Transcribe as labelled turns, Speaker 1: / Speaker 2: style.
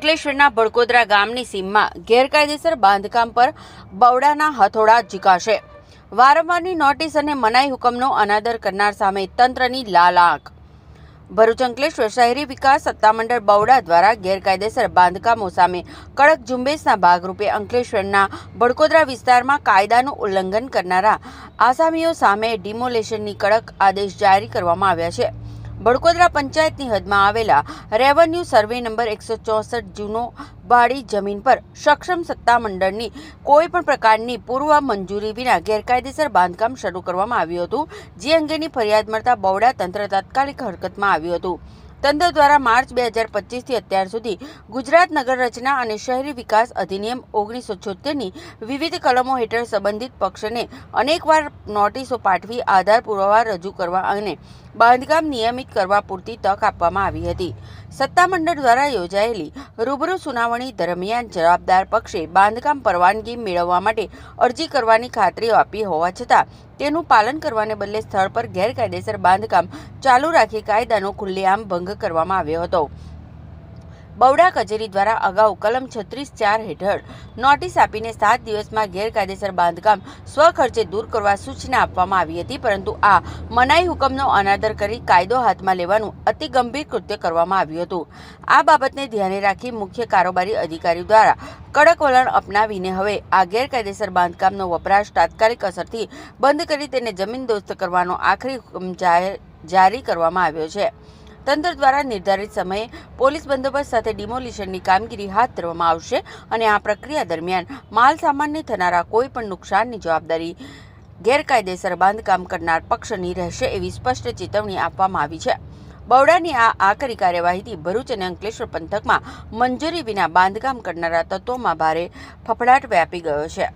Speaker 1: અંકલેશ્વરના બળકોદરા ગામની સીમમાં ગેરકાયદેસર બાંધકામ પર બવડાના હથોડા ઝીકાશે. વારંવારની નોટિસ અને મનાઈ હુકમનો અનાદર કરનાર સામે તંત્રની લાલ આંખ. ભરૂચ અંકલેશ્વર શહેરી વિકાસ સત્તામંડળ બવડા દ્વારા ગેરકાયદેસર બાંધકામો સામે કડક ઝુંબેશના ભાગરૂપે અંકલેશ્વરના બડકોદરા વિસ્તારમાં કાયદાનું ઉલ્લંઘન કરનારા આસામીઓ સામે ડિમોલેશનની કડક આદેશ જારી કરવામાં આવ્યા છે. બડકોદરા પંચાયતની હદમાં આવેલા રેવન્યુ સર્વે નંબર એકસો ચોસઠ જૂનો ભાડી જમીન પર સક્ષમ સત્તામંડળની કોઈ પણ પ્રકારની પૂર્વ મંજૂરી વિના ગેરકાયદેસર બાંધકામ શરૂ કરવામાં આવ્યું હતું. જે અંગેની ફરિયાદ મળતા બવડા તંત્ર તાત્કાલિક હરકતમાં આવ્યું હતું. તંત્ર દ્વારા માર્ચ બે હજાર પચીસથી અત્યાર સુધી ગુજરાત નગર રચના અને શહેરી વિકાસ અધિનિયમ ઓગણીસો છોતેરની વિવિધ કલમો હેઠળ સંબંધિત પક્ષને અનેકવાર નોટિસો પાઠવી આધાર પુરાવા રજૂ કરવા અને બાંધકામ નિયમિત કરવા પૂરતી તક આપવામાં આવી હતી. સત્તામંડળ દ્વારા યોજાયેલી રૂબરૂ સુનાવણી દરમિયાન જવાબદાર પક્ષે બાંધકામ પરવાનગી મેળવવા માટે અરજી કરવાની ખાતરી આપી હોવા છતાં, તેનું પાલન કરવાને બદલે સ્થળ પર ગેરકાયદેસર બાંધકામ ચાલુ રાખી કાયદાનો ખુલ્લેઆમ ભંગ કરવામાં આવ્યો હતો. બવડા કચેરી દ્વારા અગાઉ કલમ છત્રીસ ચાર હેઠળ નોટિસ આપીને સાત દિવસમાં ગેરકાયદેસર બાંધકામ સ્વખર્ચે દૂર કરવા સૂચના આપવામાં આવી હતી, પરંતુ આ મનાઈ હુકમનો અનાદર કરી કાયદો હાથમાં લેવાનું અતિ ગંભીર કૃત્ય કરવામાં આવ્યું હતું. આ બાબતને ધ્યાને રાખી મુખ્ય કારોબારી અધિકારી દ્વારા કડક વલણ અપનાવીને હવે આ ગેરકાયદેસર બાંધકામનો વપરાશ તાત્કાલિક અસરથી બંધ કરી તેને જમીનદોસ્ત કરવાનો આખરી હુકમ જાહેર જારી કરવામાં આવ્યો છે. તંત્ર દ્વારા નિર્ધારિત સમયે પોલીસ બંદોબસ્ત સાથે ડિમોલિશનની કામગીરી હાથ ધરવામાં આવશે અને આ પ્રક્રિયા દરમિયાન માલ સામાનને થનારા કોઈ પણ નુકસાનની જવાબદારી, ગેરકાયદેસર બાંધકામ કરનાર પક્ષની રહેશે એવી સ્પષ્ટ ચેતવણી આપવામાં આવી છે. બવડાની આ આકરી કાર્યવાહીથી ભરૂચ અને અંકલેશ્વર પંથકમાં મંજૂરી વિના બાંધકામ કરનારા તત્વોમાં ભારે ફફડાટ વ્યાપી ગયો છે.